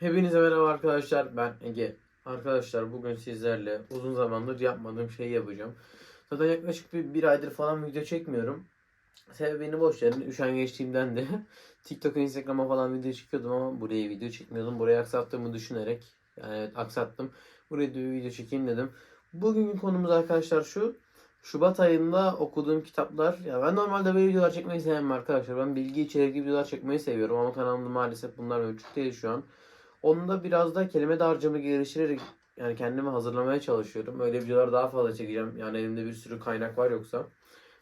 Hepinize merhaba arkadaşlar. Ben Ege. Arkadaşlar bugün sizlerle uzun zamandır yapmadığım şeyi yapacağım. Zaten yaklaşık bir, bir aydır falan video çekmiyorum. Sebebini boş verin. Üşengeçliğimden de TikTok'a, Instagram'a falan video çekiyordum ama buraya video çekmiyordum. Burayı aksattığımı düşünerek yani evet aksattım. Buraya bir video çekeyim dedim. Bugünkü konumuz arkadaşlar şu. Şubat ayında okuduğum kitaplar. Ya ben normalde böyle videolar çekmeyi sevmem arkadaşlar. Ben bilgi içerikli videolar çekmeyi seviyorum ama kanalımda maalesef bunlar mevcut değil şu an. Onda biraz da kelime dağarcığımı geliştirerek yani kendimi hazırlamaya çalışıyorum. Öyle videolar daha fazla çekeceğim. Yani elimde bir sürü kaynak var yoksa.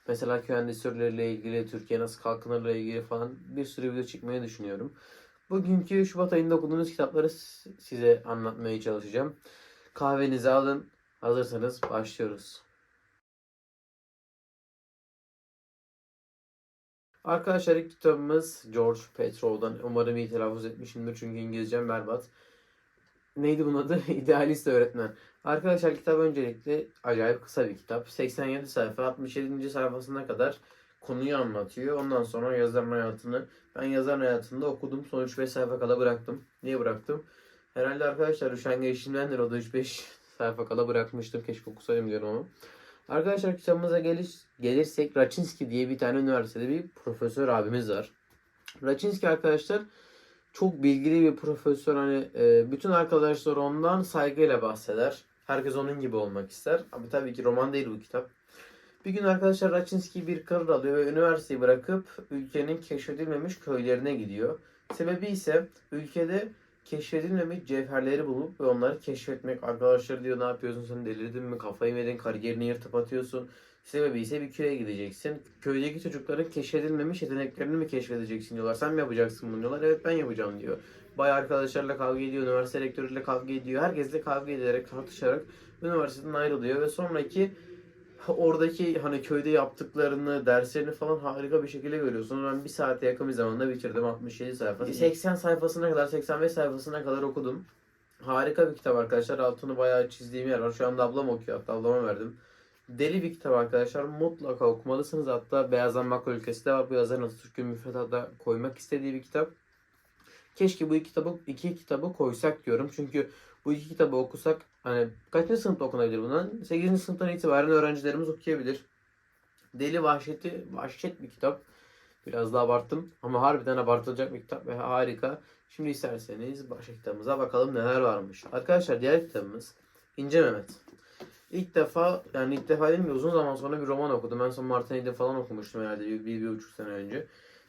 Mesela endüstrileriyle ilgili, Türkiye nasıl kalkınırla ilgili falan bir sürü video çekmeyi düşünüyorum. Bugünkü Şubat ayında okuduğunuz kitapları size anlatmaya çalışacağım. Kahvenizi alın. Hazırsanız başlıyoruz. Arkadaşlar ilk kitabımız George Petrov'dan. Umarım iyi telaffuz etmişimdir çünkü İngilizcem berbat. Neydi bunun adı? İdealist öğretmen. Arkadaşlar kitap öncelikle acayip kısa bir kitap. 87 sayfa, 67. sayfasına kadar konuyu anlatıyor. Ondan sonra yazarın hayatını, ben yazarın hayatında okudum. Son 3-5 sayfa kala bıraktım. Niye bıraktım? Herhalde arkadaşlar üşengeçliğimdendir o da 3-5 sayfa kala bırakmıştım. Keşke okusaydım diyorum ama. Arkadaşlar kitabımıza geliş, gelirsek Raczynski diye bir tane üniversitede bir profesör abimiz var. Raczynski arkadaşlar çok bilgili bir profesör hani e, bütün arkadaşlar ondan saygıyla bahseder. Herkes onun gibi olmak ister. Ama tabii ki roman değil bu kitap. Bir gün arkadaşlar Raczynski bir karar alıyor ve üniversiteyi bırakıp ülkenin keşfedilmemiş köylerine gidiyor. Sebebi ise ülkede keşfedilmemiş cevherleri bulup ve onları keşfetmek. Arkadaşlar diyor ne yapıyorsun sen delirdin mi kafayı mı yedin kariyerini yırtıp atıyorsun. Sebebi ise bir köye gideceksin. Köydeki çocukların keşfedilmemiş yeteneklerini mi keşfedeceksin diyorlar. Sen mi yapacaksın bunu diyorlar. Evet ben yapacağım diyor. Bayağı arkadaşlarla kavga ediyor. Üniversite rektörüyle kavga ediyor. Herkesle kavga ederek tartışarak üniversiteden ayrılıyor. Ve sonraki oradaki hani köyde yaptıklarını, derslerini falan harika bir şekilde görüyorsunuz. Ben bir saate yakın bir zamanda bitirdim 67 sayfa. 80 sayfasına kadar, 85 sayfasına kadar okudum. Harika bir kitap arkadaşlar. Altını bayağı çizdiğim yer var. Şu anda ablam okuyor. Hatta ablama verdim. Deli bir kitap arkadaşlar. Mutlaka okumalısınız. Hatta Beyazdan Makro ülkesi de var. Bu yazarın Atatürk'ün müfredata koymak istediği bir kitap. Keşke bu iki kitabı, iki kitabı koysak diyorum. Çünkü bu iki kitabı okusak hani kaçıncı sınıfta okunabilir bundan? 8. sınıftan itibaren öğrencilerimiz okuyabilir. Deli Vahşeti, Vahşet bir kitap. Biraz da abarttım ama harbiden abartılacak bir kitap ve harika. Şimdi isterseniz başka kitabımıza bakalım neler varmış. Arkadaşlar diğer kitabımız İnce Mehmet. İlk defa yani ilk defa değil mi uzun zaman sonra bir roman okudum. En son Martinelli'de falan okumuştum herhalde bir, bir, bir buçuk sene önce.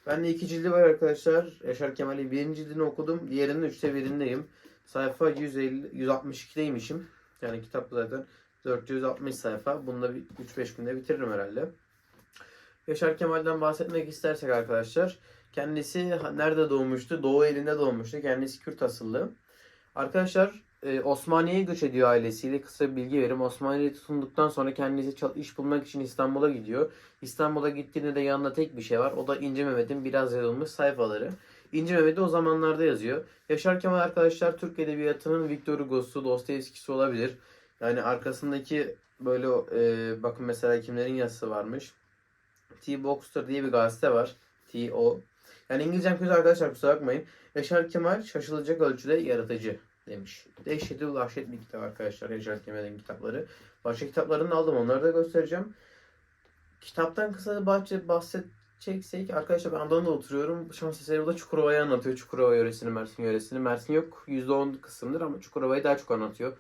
Ben de iki cildi var arkadaşlar. Yaşar Kemal'in birinci cildini okudum. Diğerinin üçte birindeyim. Sayfa 150, 162'deymişim. Yani kitap zaten 460 sayfa. Bunu da bir 3-5 günde bitiririm herhalde. Yaşar Kemal'den bahsetmek istersek arkadaşlar. Kendisi nerede doğmuştu? Doğu elinde doğmuştu. Kendisi Kürt asıllı. Arkadaşlar e, Osmaniye'ye göç ediyor ailesiyle. Kısa bir bilgi verim. Osmaniye'ye tutunduktan sonra kendisi iş bulmak için İstanbul'a gidiyor. İstanbul'a gittiğinde de yanında tek bir şey var. O da İnce Mehmet'in biraz yazılmış sayfaları. İnce Mehmet'i o zamanlarda yazıyor. Yaşar Kemal arkadaşlar Türk Edebiyatı'nın Victor Hugo'su, Dostoyevski'si olabilir. Yani arkasındaki böyle e, bakın mesela kimlerin yazısı varmış. T. Boxer diye bir gazete var. T.O. Yani İngilizcem kötü arkadaşlar kusura bakmayın. Yaşar Kemal şaşılacak ölçüde yaratıcı demiş. Dehşetli vahşet bir kitap arkadaşlar Yaşar Kemal'in kitapları. Başka kitaplarını aldım onları da göstereceğim. Kitaptan kısa bahçe bahsedeceksek arkadaşlar ben Adana'da oturuyorum. Şans eseri burada Çukurova'yı anlatıyor. Çukurova yöresini, Mersin yöresini. Mersin yok %10 kısımdır ama Çukurova'yı daha çok anlatıyor.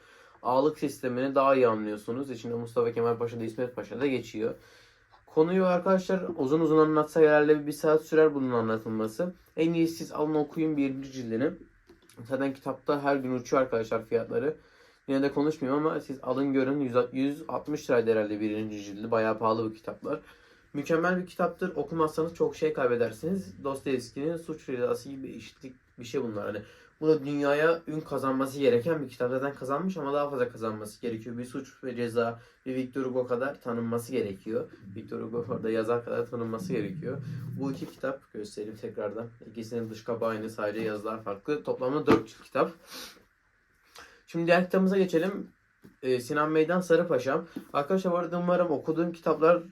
Ağlık sistemini daha iyi anlıyorsunuz. İçinde Mustafa Kemal Paşa da İsmet Paşa da geçiyor. Konuyu arkadaşlar uzun uzun anlatsak herhalde bir, saat sürer bunun anlatılması. En iyisi siz alın okuyun birinci cildini. Zaten kitapta her gün uçuyor arkadaşlar fiyatları. Yine de konuşmayayım ama siz alın görün 100 160 liraydı herhalde birinci cildi. Bayağı pahalı bu kitaplar. Mükemmel bir kitaptır. Okumazsanız çok şey kaybedersiniz. Dostoyevski'nin suç cezası gibi eşitlik bir şey bunlar. Hani bu da dünyaya ün kazanması gereken bir kitap. Zaten kazanmış ama daha fazla kazanması gerekiyor. Bir suç ve ceza bir Victor Hugo kadar tanınması gerekiyor. Victor Hugo orada yazar kadar tanınması gerekiyor. Bu iki kitap göstereyim tekrardan. İkisinin dış kapağı aynı sadece yazılar farklı. Toplamda dört kitap. Şimdi diğer kitabımıza geçelim. Ee, Sinan Meydan Sarıpaşam. Arkadaşlar bu arada umarım okuduğum kitaplar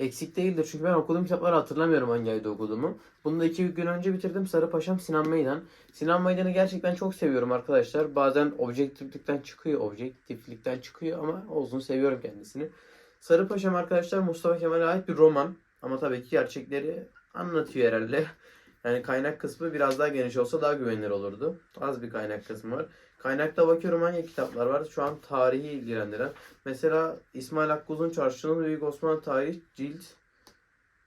Eksik değildir çünkü ben okuduğum kitapları hatırlamıyorum hangi ayda okuduğumu. Bunu da iki gün önce bitirdim. Sarı Paşam Sinan Meydan. Sinan Meydan'ı gerçekten çok seviyorum arkadaşlar. Bazen objektiflikten çıkıyor, objektiflikten çıkıyor ama olsun seviyorum kendisini. Sarı Paşam arkadaşlar Mustafa Kemal'e ait bir roman. Ama tabii ki gerçekleri anlatıyor herhalde. Yani kaynak kısmı biraz daha geniş olsa daha güvenilir olurdu. Az bir kaynak kısmı var. Kaynakta bakıyorum hangi kitaplar var. Şu an tarihi ilgilendiren. Mesela İsmail Hakkı Uzun Çarşı'nın Büyük Osmanlı Tarih Cilt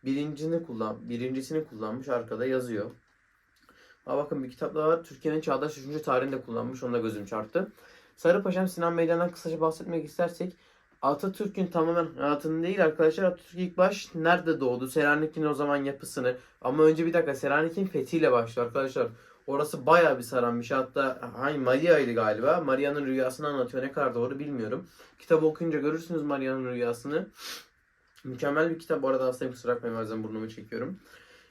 birincini kullan, birincisini kullanmış arkada yazıyor. Aa, bakın bir kitap daha var. Türkiye'nin çağdaş düşünce tarihinde kullanmış. Onda gözüm çarptı. Sarı Paşam Sinan Meydan'dan kısaca bahsetmek istersek Atatürk'ün tamamen hayatını değil arkadaşlar. Atatürk ilk baş nerede doğdu? Selanik'in o zaman yapısını. Ama önce bir dakika Selanik'in fethiyle başlıyor arkadaşlar. Orası bayağı bir saranmış. Hatta hangi Maria'ydı galiba. Maria'nın rüyasını anlatıyor. Ne kadar doğru bilmiyorum. Kitabı okuyunca görürsünüz Maria'nın rüyasını. Mükemmel bir kitap. Bu arada hastayım kusura bakmayın bazen burnumu çekiyorum.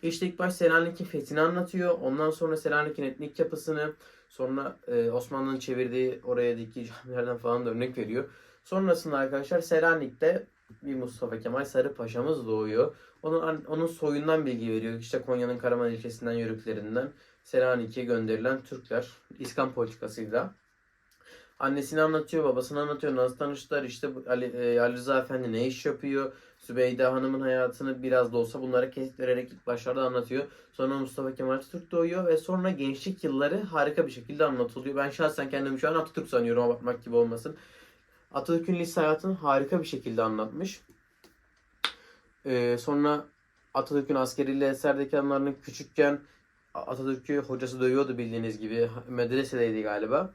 İşte ilk baş Selanik'in fethini anlatıyor. Ondan sonra Selanik'in etnik yapısını. Sonra e, Osmanlı'nın çevirdiği oraya diktiği camilerden falan da örnek veriyor. Sonrasında arkadaşlar Selanik'te bir Mustafa Kemal Sarı Paşa'mız doğuyor. Onun, onun soyundan bilgi veriyor. İşte Konya'nın Karaman ilçesinden yörüklerinden Selanik'e gönderilen Türkler İskan politikasıyla. Annesini anlatıyor, babasını anlatıyor, nasıl tanıştılar, işte Ali, e, Ali Rıza Efendi ne iş yapıyor, Sübeyde Hanım'ın hayatını biraz da olsa bunlara kesit vererek ilk başlarda anlatıyor. Sonra Mustafa Kemal Atatürk doğuyor ve sonra gençlik yılları harika bir şekilde anlatılıyor. Ben şahsen kendimi şu an Atatürk sanıyorum abartmak gibi olmasın. Atatürk'ün lise hayatını harika bir şekilde anlatmış. Ee, sonra Atatürk'ün askeriyle eserdeki anlarını küçükken Atatürk'ü hocası dövüyordu bildiğiniz gibi. Medresedeydi galiba.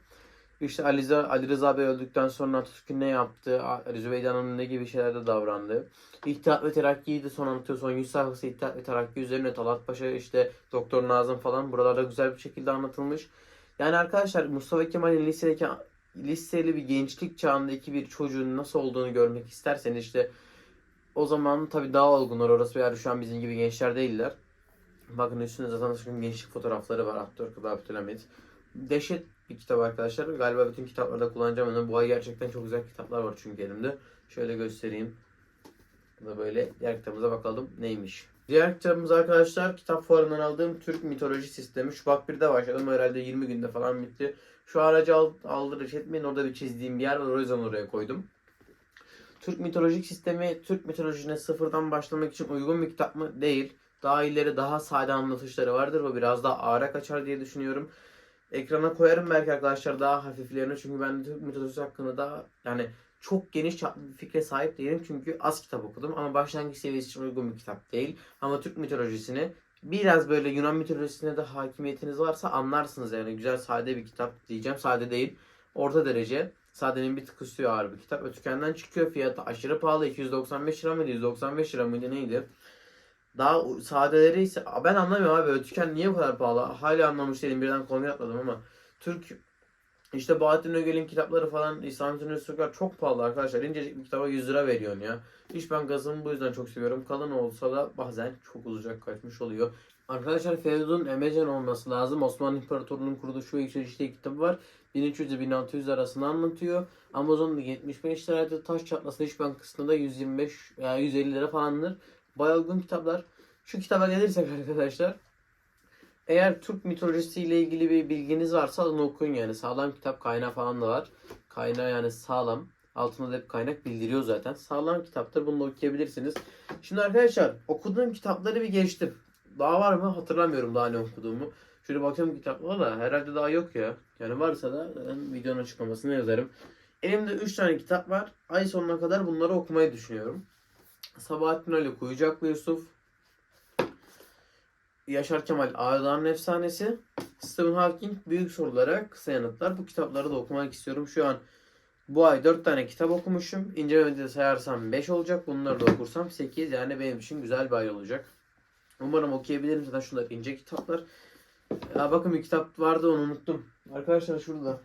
İşte Ali Rıza, Ali Rıza Bey öldükten sonra Atatürk'ün ne yaptığı, Ali Zübeyde ne gibi şeylerde davrandığı. İttihat ve Terakki'yi de son anlatıyor. Son 100 sayfası İttihat ve Terakki üzerine Talat Paşa, işte Doktor Nazım falan buralarda güzel bir şekilde anlatılmış. Yani arkadaşlar Mustafa Kemal'in lisedeki liseli bir gençlik çağındaki bir çocuğun nasıl olduğunu görmek isterseniz işte o zaman tabii daha olgunlar orası yani şu an bizim gibi gençler değiller. Bakın üstünde zaten Atatürk'ün gençlik fotoğrafları var. Atatürk ve Abdülhamit. Dehşet bir kitap arkadaşlar. Galiba bütün kitaplarda kullanacağım onu. Bu ay gerçekten çok güzel kitaplar var çünkü elimde. Şöyle göstereyim. Da böyle diğer kitabımıza bakalım neymiş. Diğer kitabımız arkadaşlar kitap fuarından aldığım Türk mitoloji sistemi. Şubat 1'de başladım. Herhalde 20 günde falan bitti. Şu aracı al, aldırış etmeyin. Orada bir çizdiğim bir yer var. O yüzden oraya koydum. Türk mitolojik sistemi Türk mitolojisine sıfırdan başlamak için uygun bir kitap mı? Değil. Daha ileri daha sade anlatışları vardır. O biraz daha ağıra kaçar diye düşünüyorum. Ekrana koyarım belki arkadaşlar daha hafiflerini. Çünkü ben Türk mitolojisi hakkında daha yani çok geniş çaplı bir fikre sahip değilim. Çünkü az kitap okudum. Ama başlangıç seviyesi için uygun bir kitap değil. Ama Türk mitolojisini biraz böyle Yunan mitolojisine de hakimiyetiniz varsa anlarsınız. Yani güzel sade bir kitap diyeceğim. Sade değil. Orta derece. Sadenin bir tık üstü ağır bir kitap. Ötükenden çıkıyor. Fiyatı aşırı pahalı. 295 lira mıydı? 195 lira mıydı? Neydi? Daha sadeleri ise ben anlamıyorum abi Ötüken niye bu kadar pahalı? Hala anlamış değilim birden konuyu atladım ama Türk işte Bahattin Ögel'in kitapları falan İslam Türkler çok pahalı arkadaşlar. İncecik bir kitaba 100 lira veriyorsun ya. İş ben gazımı bu yüzden çok seviyorum. Kalın olsa da bazen çok uzayacak kaçmış oluyor. Arkadaşlar Feridun Emecen olması lazım. Osmanlı İmparatorluğu'nun kuruluşu ve yükselişi kitabı var. 1300 ile 1600 arasını anlatıyor. Amazon'da 75 liraydı. Taş çatlasın iş bankasında da 125 veya 150 lira falandır. Bayağı uygun kitaplar. Şu kitaba gelirsek arkadaşlar. Eğer Türk mitolojisiyle ilgili bir bilginiz varsa onu okuyun yani. Sağlam kitap kaynağı falan da var. Kaynağı yani sağlam. Altında da hep kaynak bildiriyor zaten. Sağlam kitaptır. Bunu da okuyabilirsiniz. Şimdi arkadaşlar okuduğum kitapları bir geçtim. Daha var mı? Hatırlamıyorum daha ne okuduğumu. Şöyle bakıyorum kitaplara da herhalde daha yok ya. Yani varsa da ben videonun açıklamasını yazarım. Elimde 3 tane kitap var. Ay sonuna kadar bunları okumayı düşünüyorum. Sabahattin Ali Kuyucaklı Yusuf. Yaşar Kemal Ağdağ'ın Efsanesi. Stephen Hawking Büyük Sorulara Kısa Yanıtlar. Bu kitapları da okumak istiyorum. Şu an bu ay 4 tane kitap okumuşum. İncelemede de sayarsam 5 olacak. Bunları da okursam 8. Yani benim için güzel bir ay olacak. Umarım okuyabilirim. Zaten şunlar ince kitaplar. Ya bakın bir kitap vardı onu unuttum. Arkadaşlar şurada.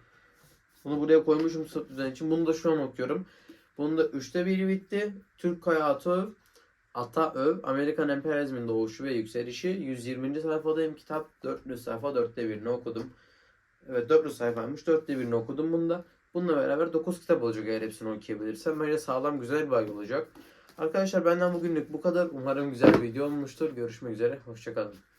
Bunu buraya koymuşum sırf düzen için. Bunu da şu an okuyorum. Bunun da üçte biri bitti. Türk hayatı Ata Öv, Amerikan emperyalizmin doğuşu ve yükselişi. 120. sayfadayım kitap. 400 sayfa 4'te birini okudum. Evet 400 sayfaymış. 4'te birini okudum bunda. Bununla beraber 9 kitap olacak eğer hepsini okuyabilirsem. Bence sağlam güzel bir ay olacak. Arkadaşlar benden bugünlük bu kadar. Umarım güzel bir video olmuştur. Görüşmek üzere. Hoşçakalın.